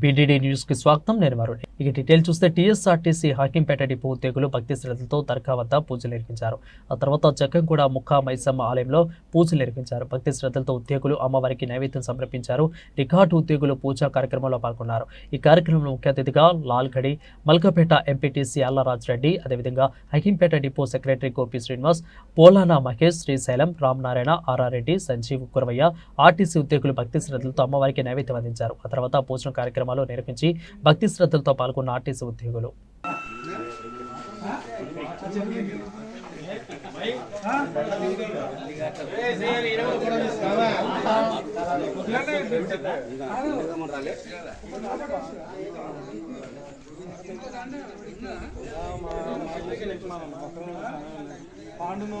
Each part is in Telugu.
బీడీడీ న్యూస్కి స్వాగతం. నేను వరుణ్ ఇక డీటెయిల్ చూస్తే టీఎస్ఆర్టీసీ హాకింపేట డిపో ఉద్యోగులు భక్తి శ్రద్ధలతో దర్గా వద్ద పూజలు నిర్వహించారు. ఆ తర్వాత జగ్గంగూడ ముఖా మైసమ్మ ఆలయంలో పూజలు నిర్వహించారు. భక్తి శ్రద్ధలతో ఉద్యోగులు అమ్మవారికి నైవేద్యం సమర్పించారు. రికార్డు ఉద్యోగులు పూజా కార్యక్రమంలో పాల్గొన్నారు. ఈ కార్యక్రమంలో ముఖ్య అతిథిగా లాల్గడి మల్కపేట ఎంపీటీసీ అల్లరాజ్ రెడ్డి అదేవిధంగా Hakimpet depot secretary Gopi Srinivas Polana Mahesh Srisailam Ramanarayana RR Reddy Sanjeev Kuravayya RTC ఉద్యోగులు భక్తి శ్రద్ధలతో అమ్మవారికి నైవేద్యం అందించారు. ఆ తర్వాత భోజన కార్యక్రమాలు నిర్వహించి భక్తి శ్రద్ధలతో పాల్గొన్న ఆర్టీసీ ఉద్యోగులు. పాండును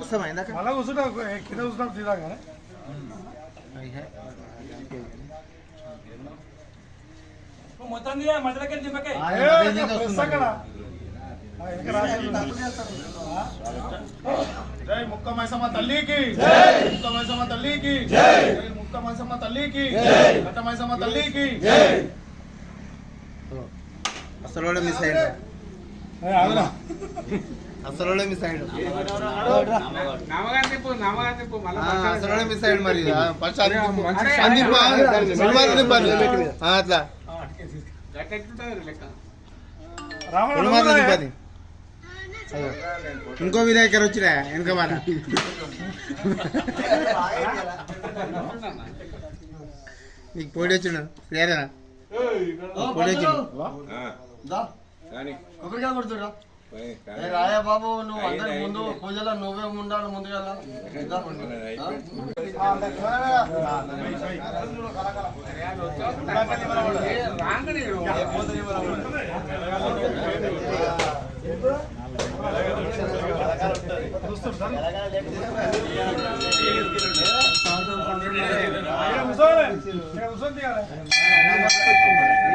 వస్తామా ఇందాక మళ్ళా కూర్చుంటా కింద కూర్చుంటా తీరాక జై ముక్క మైసమ్మ తల్లికి జై ముక్క మైసమ్మ తల్లికి జై ముక్క మైసమ్మ తల్లికి జై కట్ట మైసమ్మ తల్లికి జై అసలు కూడా మిస్ అయ్యాడు అసలు మిస్ అయ్యాడు. అసలు మిస్ అయ్యాడు మరి ఫస్ట్ అట్లా. అదో. ఇంకో వినాయకర్ వచ్చినా వెనక మన నీకు పోటీ వచ్చిండు. క్లియరేనా పోటీ వచ్చిండు. కొబ్బరికాయ కొడుతురా రాయా బాబు నువ్వు అందరి ముందు పూజలో నువ్వే ఉండాలి ముందుగా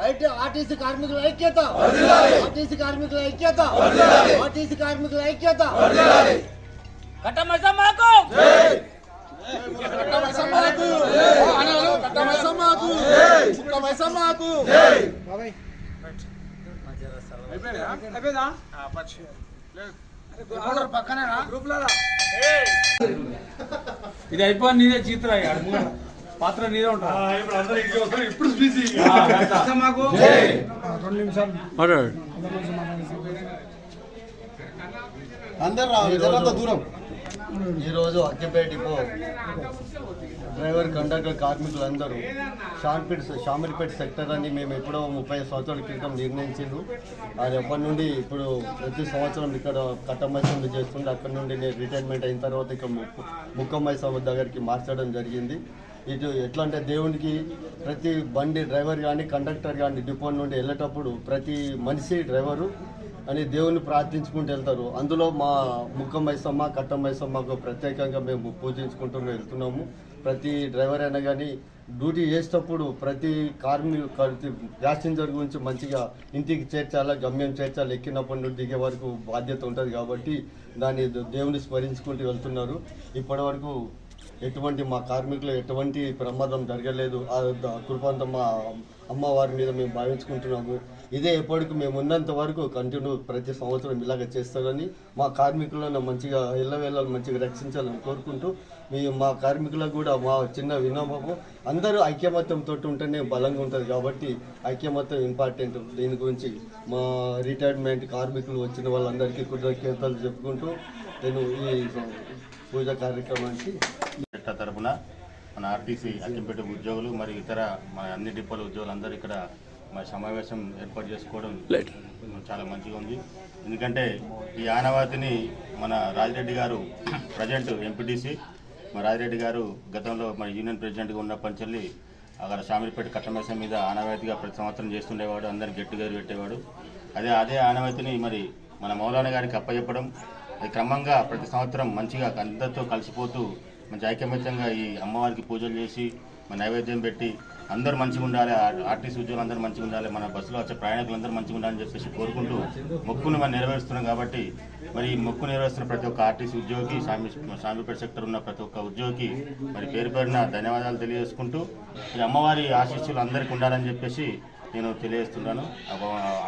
రైట్ ఆర్టీసీ కార్మికుల ఐక్యత ఆర్టీసీ కార్మికుల ఐక్యత ఆర్టీసీ కార్మికుల ఐక్యత ఇది అయిపోయి నీదే చీత్ర పాత్ర నీదే ఉంటా ఇప్పుడు బిజీ రెండు నిమిషాలు అందరు దూరం. ఈరోజు అక్కిపేట డిపో. డ్రైవర్ కండక్టర్ కార్మికులందరూ షాంపేట్ షామరిపేట సెక్టర్ అని మేము ఎప్పుడో ముప్పై సంవత్సరాల క్రితం నిర్ణయించిండు అది ఎప్పటి నుండి ఇప్పుడు ప్రతి సంవత్సరం ఇక్కడ కట్టమైసమ్మ చేస్తుండే అక్కడ నుండి నేను రిటైర్మెంట్ అయిన తర్వాత ఇక ముక్కు ముక్కమ్మైసమ్మ దగ్గరికి మార్చడం జరిగింది. ఇటు ఎట్లా అంటే దేవునికి ప్రతి బండి డ్రైవర్ కానీ కండక్టర్ కానీ డిపో నుండి వెళ్ళేటప్పుడు ప్రతి మనిషి డ్రైవరు అని దేవుని ప్రార్థించుకుంటూ వెళ్తారు. అందులో మా ముఖం మైసమ్మ కట్టం మైసమ్మకు ప్రత్యేకంగా మేము పూజించుకుంటూ వెళ్తున్నాము. ప్రతి డ్రైవర్ అయినా కానీ డ్యూటీ చేసేటప్పుడు ప్రతి కార్మికు ప్రతి ప్యాసింజర్ గురించి మంచిగా ఇంటికి చేర్చాలా గమ్యం చేర్చాలి ఎక్కినప్పటి నుండి దిగే వరకు బాధ్యత ఉంటుంది కాబట్టి దాన్ని దేవుని స్మరించుకుంటూ వెళ్తున్నారు. ఇప్పటి వరకు ఎటువంటి మా కార్మికులు ఎటువంటి ప్రమాదం జరగలేదు. ఆ ద- మా అమ్మవారి మీద మేము భావించుకుంటున్నాము. ఇదే ఎప్పటికీ మేము ఉన్నంత వరకు కంటిన్యూ ప్రతి సంవత్సరం ఇలాగ చేస్తారని మా కార్మికులను మంచిగా ఎల్లవేళలు మంచిగా రక్షించాలని కోరుకుంటూ మీ మా కార్మికులకు కూడా మా చిన్న విన్నపము అందరూ ఐక్యమత్యంతో ఉంటేనే బలంగా ఉంటుంది కాబట్టి ఐక్యమత్యం ఇంపార్టెంట్ దీని గురించి మా రిటైర్మెంట్ కార్మికులు వచ్చిన వాళ్ళందరికీ కృతజ్ఞతలు చెప్పుకుంటూ నేను ఈ పూజ కార్యక్రమానికి చట్ట తరపున మన ఆర్టీసీ అక్కింపేట ఉద్యోగులు మరియు ఇతర మన అన్ని డిపోల ఉద్యోగులందరూ ఇక్కడ మన సమావేశం ఏర్పాటు చేసుకోవడం చాలా మంచిగా ఉంది. ఎందుకంటే ఈ ఆనవాతిని మన రాజిరెడ్డి గారు ప్రజెంట్ ఎంపీటీసీ. మన రాజిరెడ్డి గారు గతంలో మన యూనియన్ ప్రెసిడెంట్గా ఉన్నప్పటి నుంచి అక్కడ శామిరిపేట కట్టమేసం మీద ఆనవాయితీగా ప్రతి సంవత్సరం చేస్తుండేవాడు అందరిని గెట్ టుగెదర్ పెట్టేవాడు అదే అదే ఆనవాయితీని మరి మన మౌలానా గారికి అప్పచెప్పడం అది క్రమంగా ప్రతి సంవత్సరం మంచిగా అందరితో కలిసిపోతూ మంచి ఐకమత్యంగా ఈ అమ్మవారికి పూజలు చేసి మన నైవేద్యం పెట్టి అందరూ మంచిగా ఉండాలి ఆర్టీసీ ఉద్యోగులు అందరూ మంచిగా ఉండాలి మన బస్సులో వచ్చే ప్రయాణికులు అందరూ మంచిగా ఉండాలని చెప్పేసి కోరుకుంటూ మొక్కును మనం నెరవేరుస్తున్నాం కాబట్టి మరి ఈ మొక్కు నెరవేరుస్తున్న ప్రతి ఒక్క ఆర్టీసీ ఉద్యోగి స్వామి సామిపేట సెక్టర్ ఉన్న ప్రతి ఒక్క ఉద్యోగి మరి పేరు పేరున ధన్యవాదాలు తెలియజేసుకుంటూ ఈ అమ్మవారి ఆశీస్సులు అందరికీ ఉండాలని చెప్పేసి నేను తెలియజేస్తున్నాను.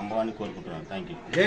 అమ్మవారిని కోరుకుంటున్నాను. Thank you